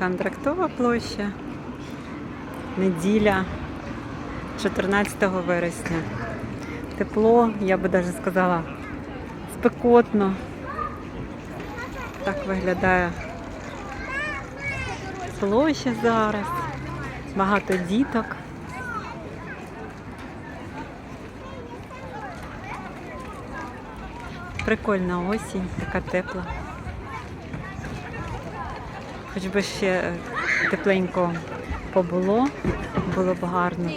Контрактова площа. Неділя 14 вересня. Тепло, я би навіть сказала, спекотно. Так виглядає площа зараз. Багато діток. Прикольна осінь, така тепла. Хоч би ще е, тепленько побуло, було б гарно.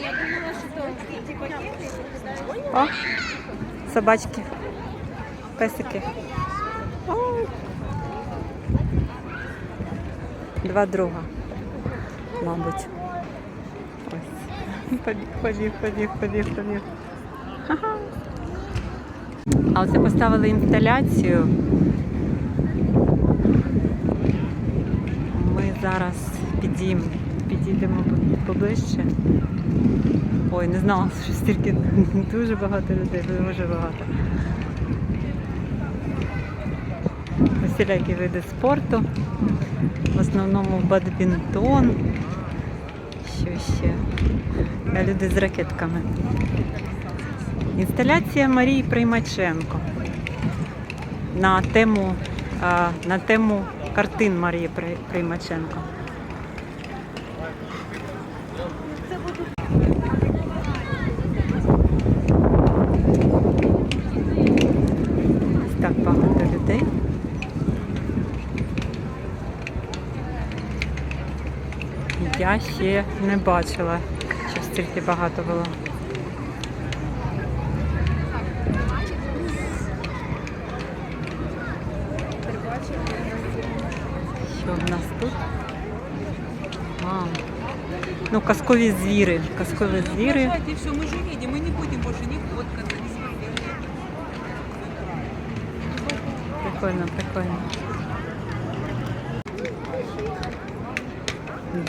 О, собачки, песики. О. Два друга, мабуть. Ось. Побіг, побіг, побіг, побіг, побіг. А оце поставили інсталяцію. Ми зараз підійм, підійдемо поближче. Ой, не знала, що стільки дуже багато людей, дуже багато. Усілякі види спорту. В основному бадмінтон. Що ще? А Люди з ракетками. Інсталяція Марії Приймаченко на тему, на тему картин Марії При- Приймаченко. Ось так багато людей. Я ще не бачила, що стільки багато було. Що в нас тут? А, ну, казкові звіри. Казкові звіри. Все, мы же едем, мы не будем больше не фоткаться, не смотреть. Прикольно, прикольно.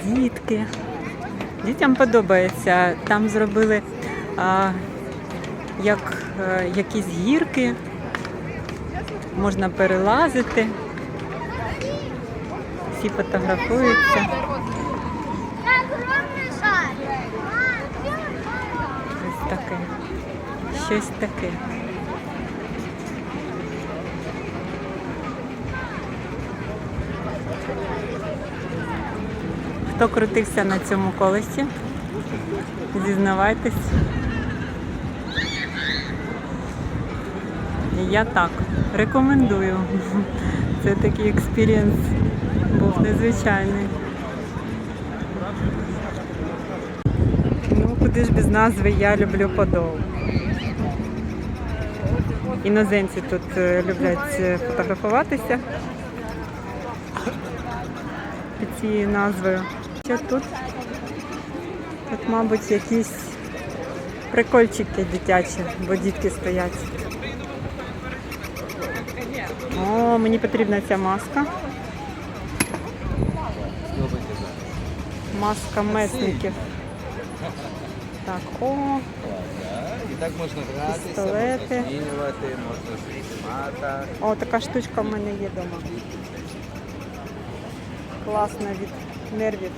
Дітки. Дітям подобається. Там зробили а, як е, якісь гірки. Можна перелазити. Всі фотографуються. Щось таке. Хто крутився на цьому колесі? Зізнавайтесь. Я так. Рекомендую. Це такий експірієнс був незвичайний. Ну, куди ж без назви я люблю Подол. Іноземці тут е, люблять е, фотографуватися під цією назвою. Що тут? Тут, мабуть, якісь прикольчики дитячі, бо дітки стоять. О, мені потрібна ця маска. Маска месників. Так, о, І так можна гратися, Пістолети. можна змінювати, можна знімати. О, така штучка в мене є вдома. Класна від нервів.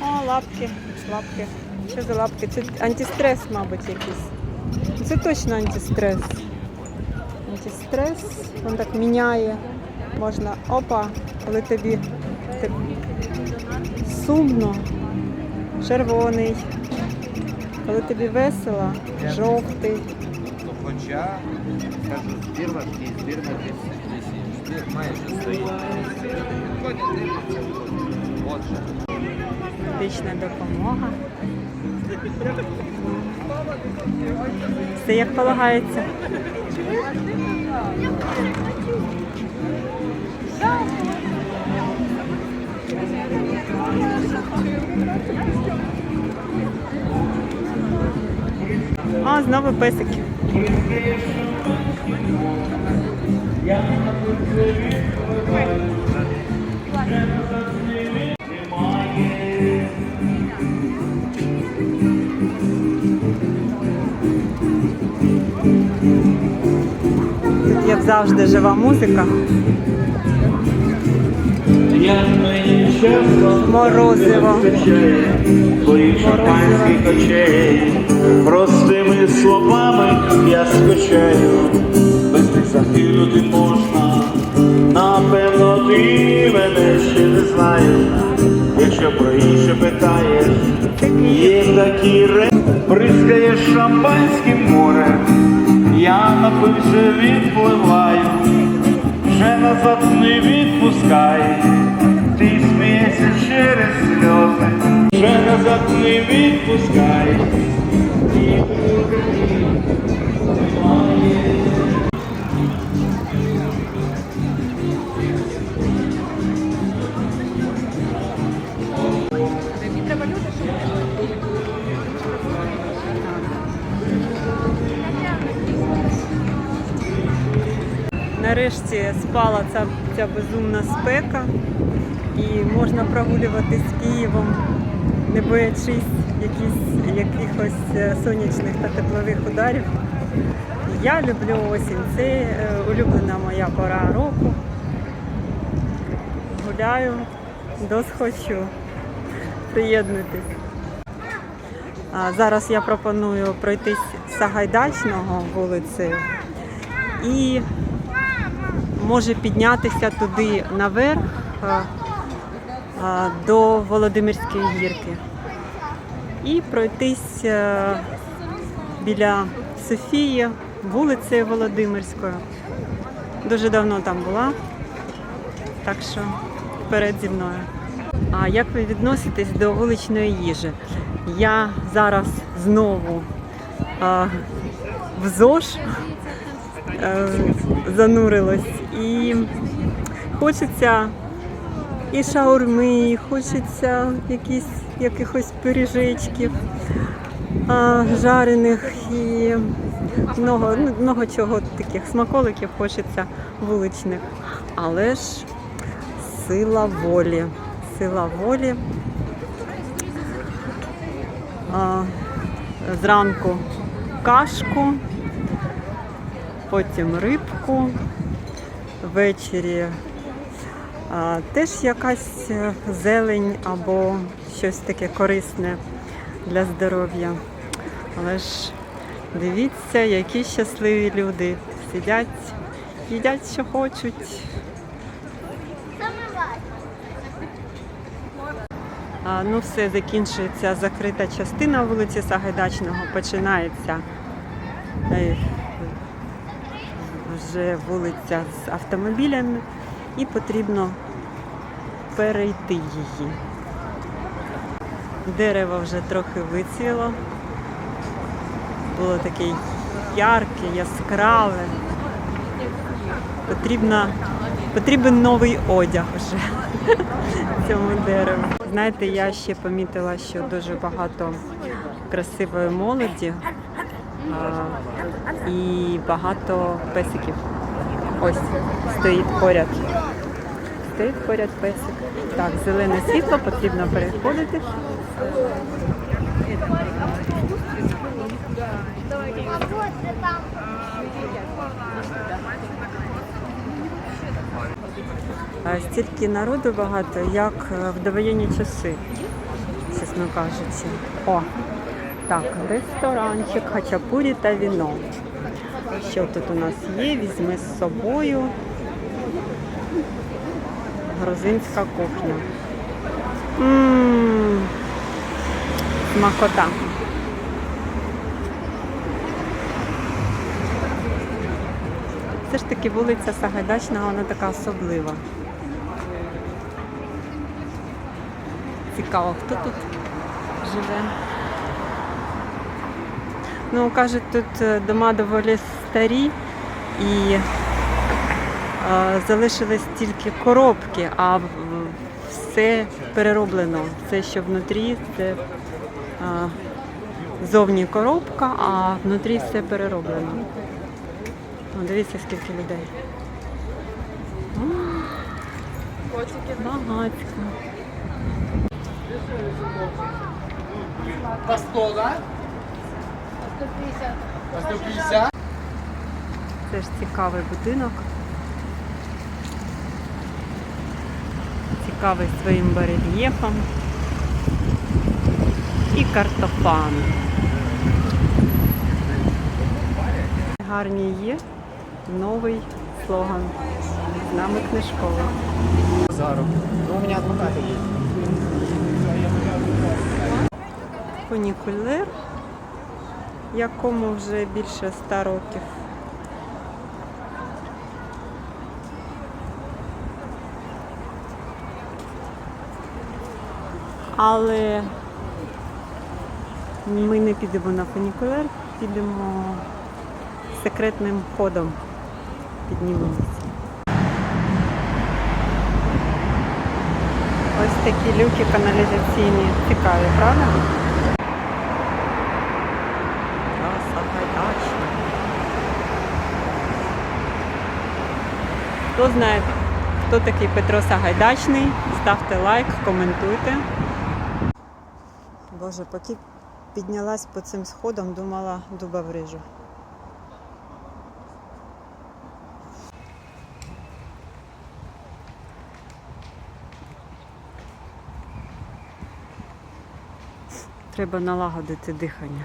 О, лапки, лапки. Що за лапки? Це антистрес, мабуть, якийсь. Це точно антистрес. Антистрес. Він так міняє. Можна. Опа, коли тобі ти- сумно, червоний. Коли тобі весело, жовтий. Ну, хоча, скажу, збір важкий, збір на 30 майже стоїть. Отже, Медична допомога. Все як полагається. А, знову песики. Тут як завжди жива музика. Морозиво. шампанських очей. Простими словами я скучаю, без них загинути можна. Напевно, ти мене ще не знаєш, якщо про інше питаєш, є такі ре, бризкає шампанським море, я напився, відпливаю, вже назад не відпускай, смієшся через сльози, вже назад не відпускай. Нарешті спала ця, ця безумна спека і можна прогулюватись Києвом, не боячись якісь, якихось е, сонячних та теплових ударів. Я люблю осінь, це е, улюблена моя пора року. Гуляю, досхочу. Приєднуйтесь. Зараз я пропоную пройтись Сагайдачного вулицею і може піднятися туди наверх а, а, до Володимирської гірки і пройтись е, біля Софії, вулицею Володимирською. Дуже давно там була, так що вперед зі мною. А як ви відноситесь до вуличної їжі? Я зараз знову а, в ЗОЖ е, занурилась і хочеться і шаурми, і хочеться якісь, якихось пиріжечків жарених і много, ну, много чого таких смаколиків хочеться вуличних. Але ж сила волі. Сила волі. Зранку кашку, потім рибку, ввечері теж якась е, зелень або щось таке корисне для здоров'я. Але ж дивіться, які щасливі люди сидять, їдять, що хочуть. А, Ну, все закінчується закрита частина вулиці Сагайдачного. Починається вже вулиця з автомобілями і потрібно перейти її. Дерево вже трохи вицвіло. Було таке ярке, яскраве. Потрібно, потрібен новий одяг вже цьому дереву. Знаєте, я ще помітила, що дуже багато красивої молоді і багато песиків. Ось стоїть поряд. Стоїть поряд песик. Так, зелене світло, потрібно переходити. Стільки народу багато, як е, в довоєнні часи, чесно кажучи. О, так, ресторанчик, хачапурі та віно. Що тут у нас є? Візьми з собою. Грузинська кухня. Ммм, смакота. Все ж таки вулиця Сагайдачного, вона така особлива. Цікаво, хто тут живе. Ну, кажуть, тут е, дома доволі старі і е, залишились тільки коробки, а все перероблено. Все, що внутрі, це е, зовні коробка, а внутрі все перероблено. О, дивіться, скільки людей. Багатько. По 100, да? По 150. Це ж цікавий будинок. цікавий своїм барельєфом. І картофан. Гарні є. Новий слоган. З нами книжковий. Ну, у меня адвокаты есть. Фунікулер, якому вже більше ста років. Але ми не підемо на фунікулер, підемо секретним ходом. Піднімемося. Ось такі люки каналізаційні. Цікаві, правда? Сагайдачна. Хто знає, хто такий Петро Сагайдачний, ставте лайк, коментуйте. Боже, поки піднялась по цим сходам, думала дуба врижу. Треба налагодити дихання.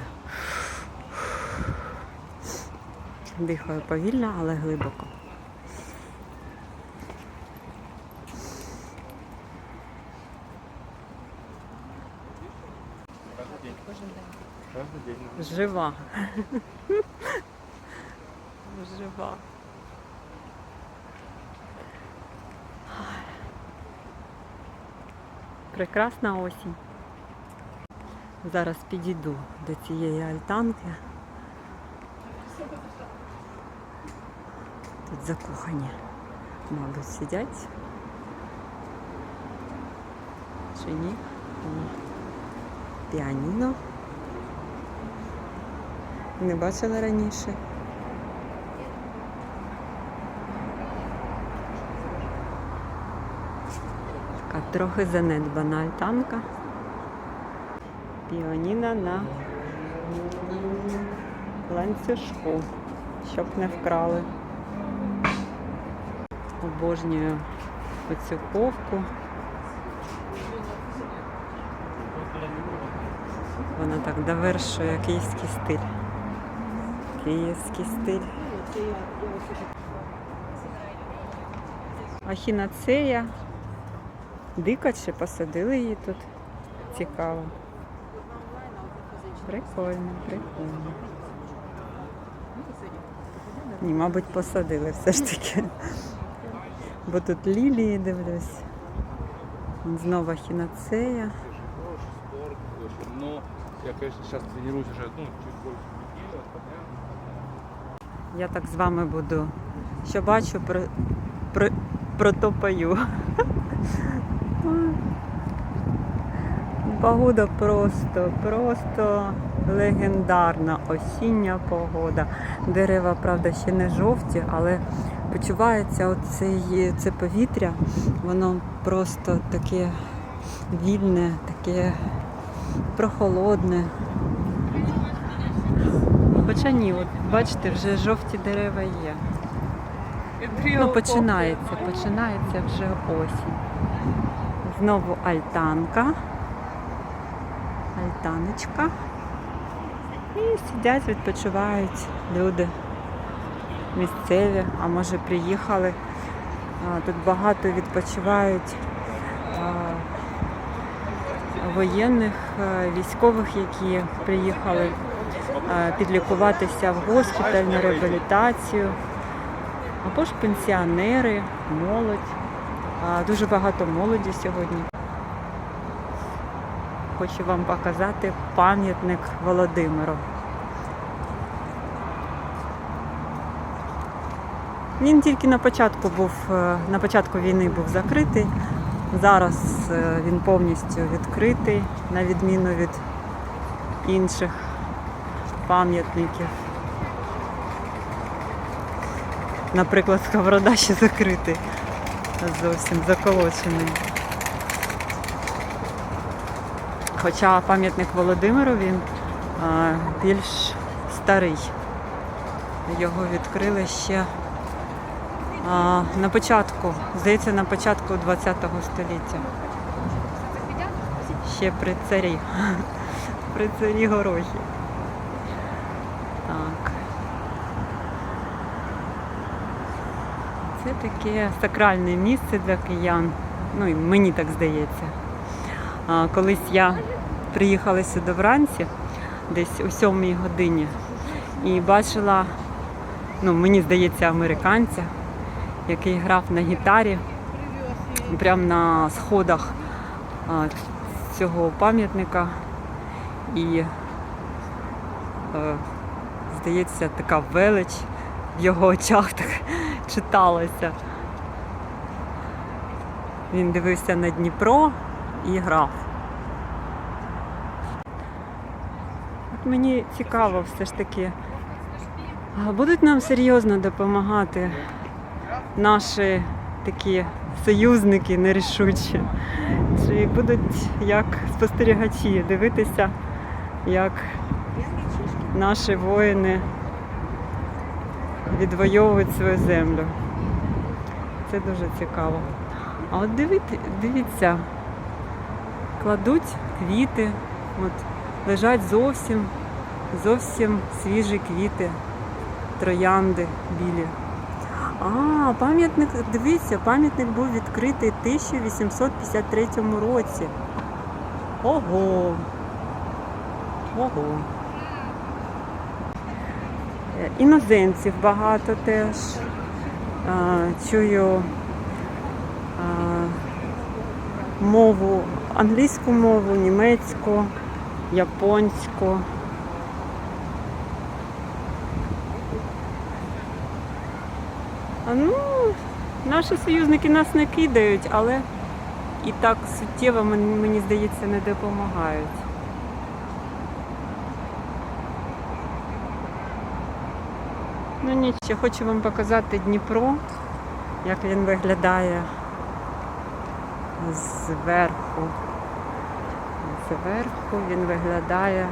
Дихаю повільно, але глибоко. Жива. Жива. Прекрасна осінь. Зараз підійду до цієї альтанки. Тут закохані, мабуть, сидять. Чи ні? Ні. Піаніно. Не бачила раніше. Така трохи занедбана альтанка. Піаніно на ланцюжку, щоб не вкрали. Обожнюю оцю ковку. Вона так довершує київський стиль. Київський стиль. Ахінацея. Дика чи посадили її тут. Цікаво. Прикольно, прикольно. Ні, мабуть, посадили все ж таки. Бо тут лілії дивлюсь. Знову ахінацея. спорт, очень. Но я, конечно, сейчас тренируюсь уже, ну, чуть недели. Я так з вами буду. Що бачу, про, про, протопаю. Погода просто, просто легендарна осіння погода. Дерева, правда, ще не жовті, але почувається оце, це повітря, воно просто таке вільне, таке прохолодне. Хоча ні, от бачите, вже жовті дерева є. Ну, починається, починається вже осінь. Знову альтанка. Альтаночка. І сидять, відпочивають люди місцеві, а може приїхали. Тут багато відпочивають воєнних, військових, які приїхали підлікуватися в госпіталь на реабілітацію або ж пенсіонери, молодь. Дуже багато молоді сьогодні. Хочу вам показати пам'ятник Володимиру. Він тільки на початку був, е, на початку війни був закритий. Зараз е, він повністю відкритий, на відміну від інших пам'ятників. Наприклад, Сковорода ще закритий, зовсім заколочений. Хоча пам'ятник Володимиру він а, більш старий. Його відкрили ще а, на початку, здається, на початку ХХ століття. Ще при царі. При царі горохі. Так. Це таке сакральне місце для киян. Ну, і мені так здається. А, колись я приїхала сюди вранці, десь о 7 годині, і бачила, ну, мені здається, американця, який грав на гітарі прямо на сходах цього пам'ятника. І, е, здається, така велич в його очах так читалася. Він дивився на Дніпро і грав. От мені цікаво все ж таки, будуть нам серйозно допомагати наші такі союзники нерішучі? Чи будуть як спостерігачі дивитися, як наші воїни відвоюють свою землю? Це дуже цікаво. А от дивіться, кладуть квіти, от лежать зовсім, зовсім свіжі квіти, троянди білі. А, пам'ятник, дивіться, пам'ятник був відкритий в 1853 році. Ого. Ого. Е, Іноземців багато теж. Чую мову, англійську мову, німецьку, японську. Ну, наші союзники нас не кидають, але і так суттєво, мені мені здається, не допомагають. Ну нічого, хочу вам показати Дніпро, як він виглядає зверху. Зверху він виглядає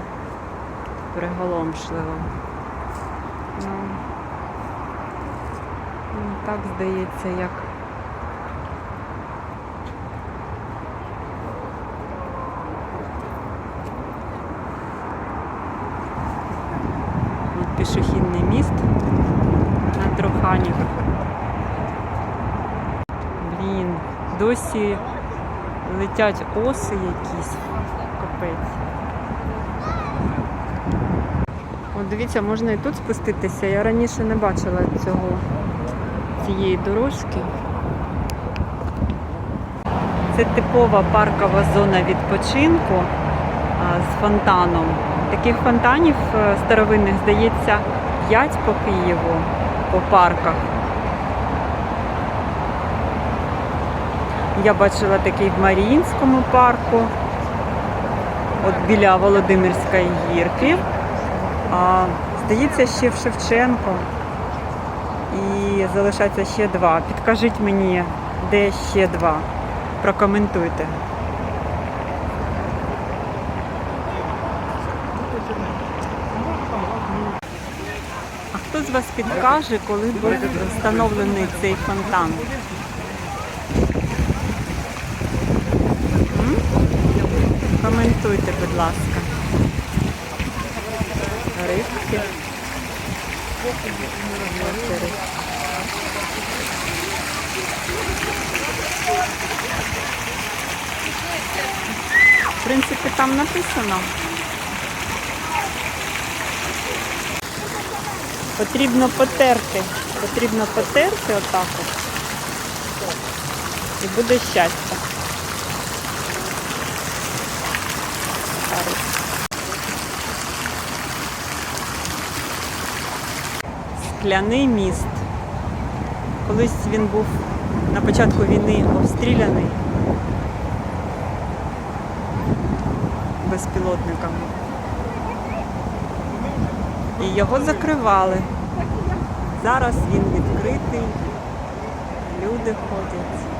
приголомшливо. Ну, ну, так здається, як От пішохідний міст на Трухані. Блін, досі летять оси якісь. Капець. От дивіться, можна і тут спуститися. Я раніше не бачила цього, цієї дорожки. Це типова паркова зона відпочинку з фонтаном. Таких фонтанів е, старовинних, здається, 5 по Києву, по парках. Я бачила такий в Маріїнському парку, от біля Володимирської гірки. А, здається, ще в Шевченко. І залишається ще два. Підкажіть мені, де ще два. Прокоментуйте. А хто з вас підкаже, коли буде встановлений цей фонтан? М? Коментуйте, будь ласка. Рибки. В принципі, там написано. Потрібно потерти. Потрібно потерти отак от. І буде щастя. Скляний міст. Колись він був на початку війни обстріляний безпілотниками. І його закривали. Зараз він відкритий, люди ходять.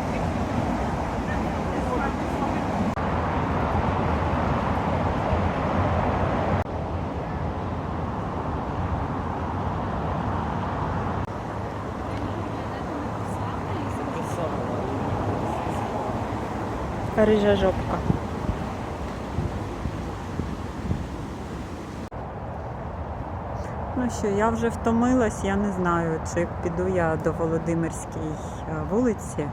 Рижа жопка. Ну що, я вже втомилась, я не знаю, чи піду я до Володимирській е, вулиці.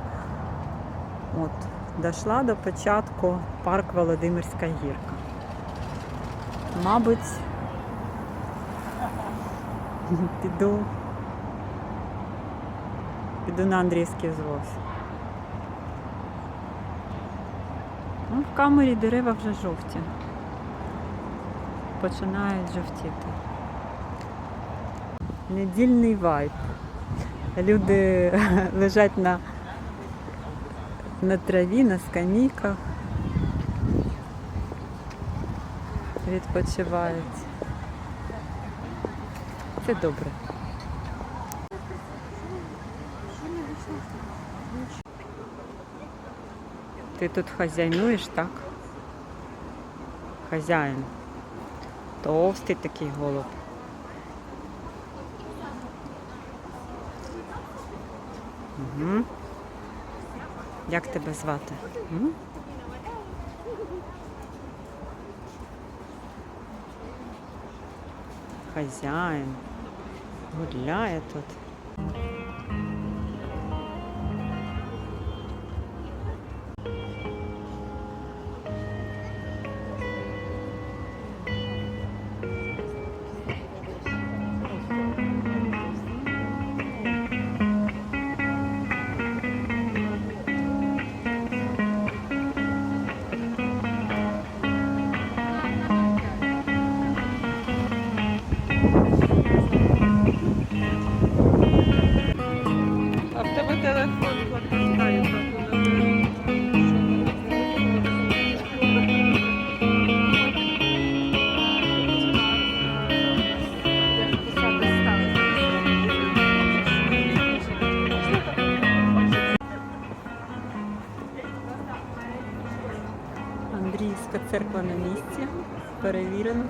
От, дійшла до початку парк Володимирська гірка. Мабуть, піду, піду на Андрійський звоз. Ну, в камері дерева вже жовті. Починають жовтіти. Недільний вайб. Люди лежать на, на траві, на скамійках. Відпочивають. Це добре. Ти тут хазяйнуєш, так? Хазяїн. Товстий такий голуб. Угу. Як тебе звати? М? Хазяїн. Гуляє тут. А в тебе телефон Андріївська церква на місці. Перевірено.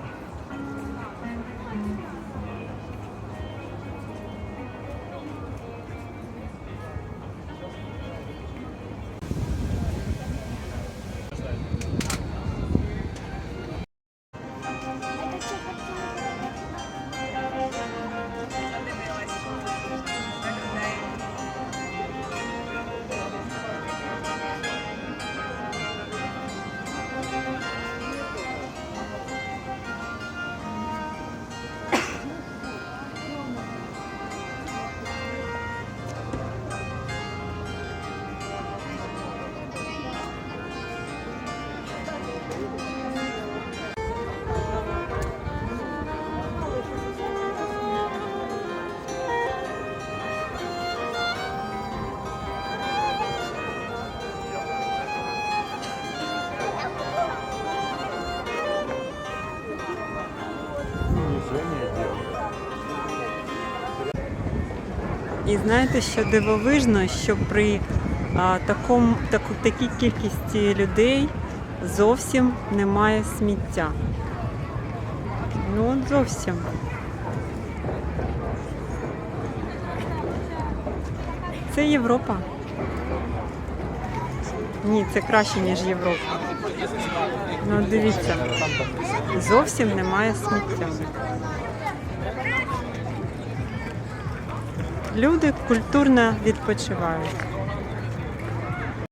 І знаєте, що дивовижно, що при а, такому, таку, такій кількості людей зовсім немає сміття. Ну от зовсім. Це Європа. Ні, це краще, ніж Європа. Ну, дивіться, зовсім немає сміття. Люди культурно відпочивають.